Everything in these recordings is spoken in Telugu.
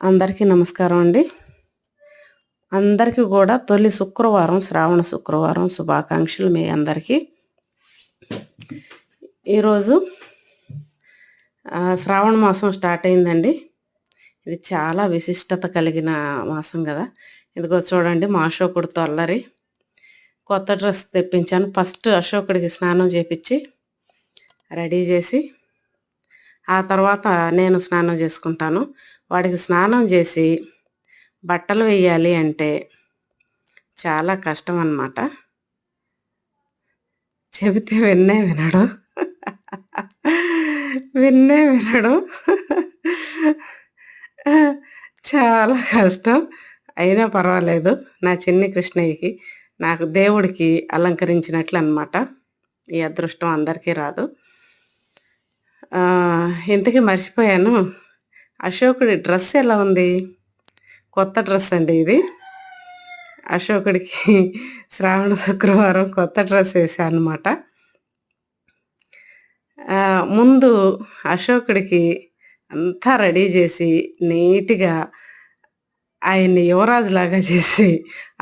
అందరికీ నమస్కారం అండి. అందరికీ కూడా తొలి శుక్రవారం శ్రావణ శుక్రవారం శుభాకాంక్షలు మీ అందరికీ. ఈరోజు శ్రావణ మాసం స్టార్ట్ అయిందండి. ఇది చాలా విశిష్టత కలిగిన మాసం కదా. ఇదిగో చూడండి మా అశోకుడితో అల్లరి. కొత్త డ్రెస్ తెప్పించాను. ఫస్ట్ అశోకుడికి స్నానం చేపించి రెడీ చేసి ఆ తర్వాత నేను స్నానం చేసుకుంటాను. వాడికి స్నానం చేసి బట్టలు వేయాలి అంటే చాలా కష్టం అన్నమాట. చెబితే విన్నే వినడు. విన్నే వినడు. చాలా కష్టం. అయినా పర్వాలేదు. నా చిన్ని కృష్ణయ్యకి నాకు దేవుడికి అలంకరించినట్లు అనమాట ఈ అదృష్టం అందరికీ రాదు. ఇంతకీ మర్చిపోయాను. అశోకుడి డ్రెస్ ఎలా ఉంది? కొత్త డ్రెస్ అండి ఇది. అశోకుడికి శ్రావణ శుక్రవారం కొత్త డ్రెస్ వేసాను అనమాట ముందు అశోకుడికి అంతా రెడీ చేసి నీట్గా ఆయన్ని యువరాజులాగా చేసి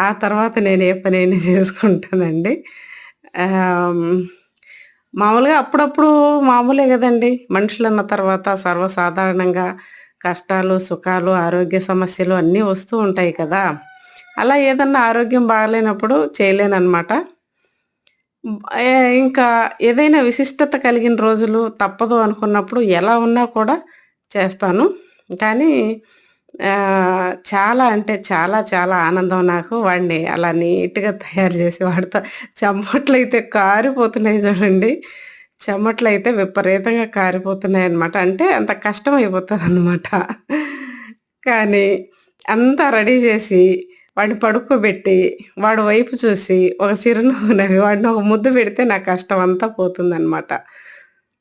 ఆ తర్వాత నేను ఏ పనైనా చేసుకుంటానండి. మామూలుగా అప్పుడప్పుడు మామూలే కదండి. మనుషులు అన్న తర్వాత సర్వసాధారణంగా కష్టాలు సుఖాలు ఆరోగ్య సమస్యలు అన్నీ వస్తూ ఉంటాయి కదా. అలా ఏదన్నా ఆరోగ్యం బాగలేనప్పుడు చేయలేనమాట ఇంకా ఏదైనా విశిష్టత కలిగిన రోజులు తప్పదు అనుకున్నప్పుడు ఎలా ఉన్నా కూడా చేస్తాను. కానీ చాలా అంటే చాలా చాలా ఆనందం నాకు. వాడిని అలా నీట్గా తయారు చేసి వాడితో చెమ్మట్లు అయితే కారిపోతున్నాయి చూడండి. చెమ్మట్లు అయితే విపరీతంగా కారిపోతున్నాయి అనమాట అంటే అంత కష్టం అయిపోతుంది అనమాట కానీ అంతా రెడీ చేసి వాడిని పడుకోబెట్టి వాడి వైపు చూసి ఒక చిరునవ్వు నవ్వి వాడిని ఒక ముద్దు పెడితే నా కష్టం అంతా పోతుందన్నమాట.